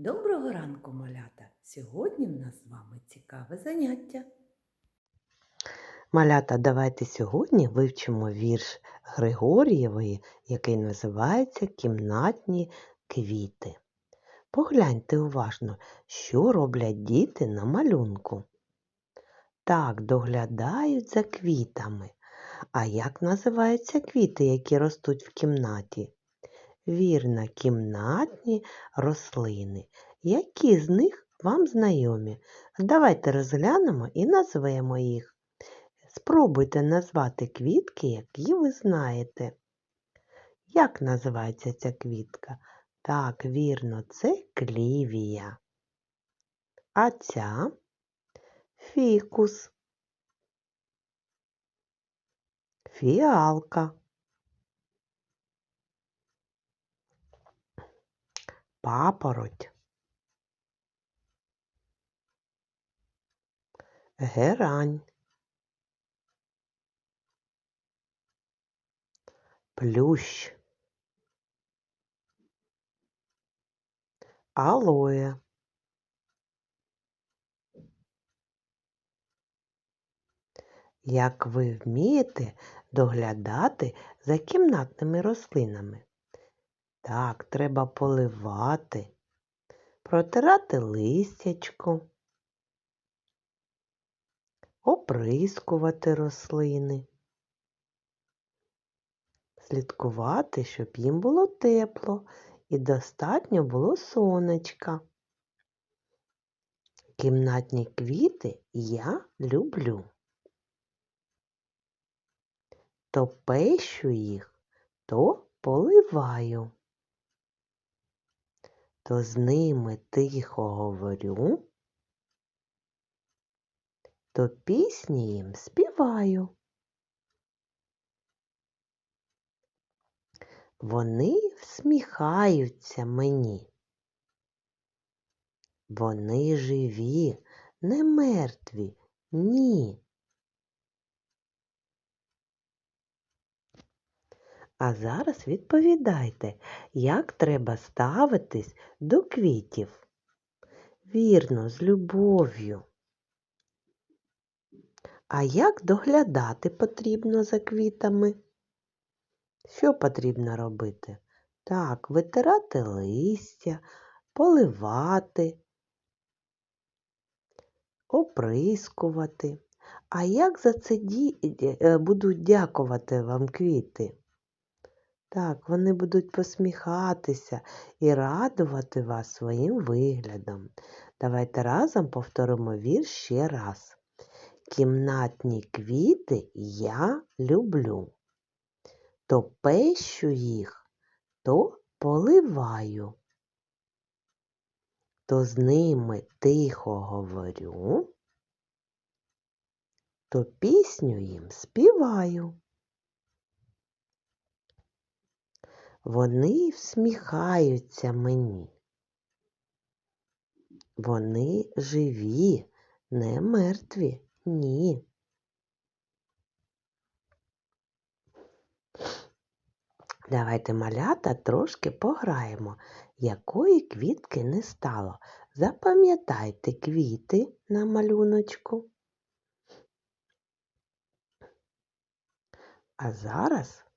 Доброго ранку, малята! Сьогодні в нас з вами цікаве заняття. Малята, давайте сьогодні вивчимо вірш Григорієвої, який називається Кімнатні квіти. Погляньте уважно, що роблять діти на малюнку. Так, доглядають за квітами. А як називаються квіти, які ростуть в кімнаті? Вірно, кімнатні рослини. Які з них вам знайомі? Давайте розглянемо і назвемо їх. Спробуйте назвати квітки, які ви знаєте. Як називається ця квітка? Так, вірно, це клівія. А ця фікус. Фіалка. Папороть. Герань. Плющ. Алоє. Як ви вмієте доглядати за кімнатними рослинами? Так, треба поливати, протирати листячко, оприскувати рослини, слідкувати, щоб їм було тепло і достатньо було сонечка. Кімнатні квіти я люблю. То пещу їх, то поливаю. То з ними тихо говорю, то пісні їм співаю. Вони всміхаються мені. Вони живі, не мертві, ні. А зараз відповідайте, як треба ставитись до квітів. Вірно, з любов'ю. А як доглядати потрібно за квітами? Що потрібно робити? Так, витирати листя, поливати, оприскувати. А як за це ді- е, будуть дякувати вам квіти? Так, вони будуть посміхатися і радувати вас своїм виглядом. Давайте разом повторимо вірш ще раз. Кімнатні квіти я люблю. То пещу їх, то поливаю. То з ними тихо говорю, то пісню їм співаю. Вони всміхаються мені. Вони живі, не мертві, ні. Давайте малята трошки пограємо, якої квітки не стало. Запам'ятайте квіти на малюночку. А зараз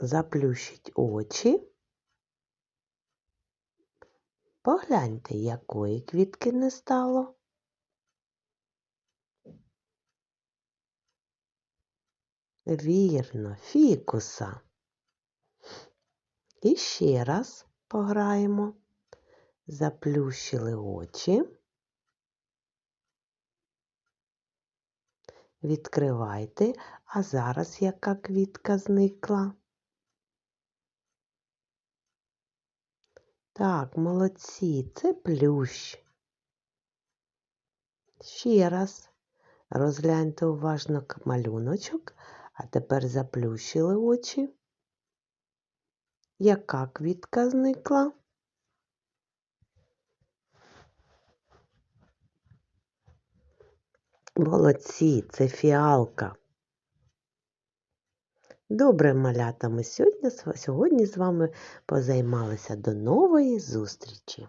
заплющіть очі. Погляньте, якої квітки не стало. Вірно, фікуса. І ще раз пограємо. Заплющили очі. Відкривайте, а зараз яка квітка зникла? Так, молодці, це плющ. Ще раз розгляньте уважно малюночок, а тепер заплющили очі. Яка квітка зникла? Молодці, це фіалка. Добре, малята, ми сьогодні, сьогодні з вами позаймалися. До нової зустрічі!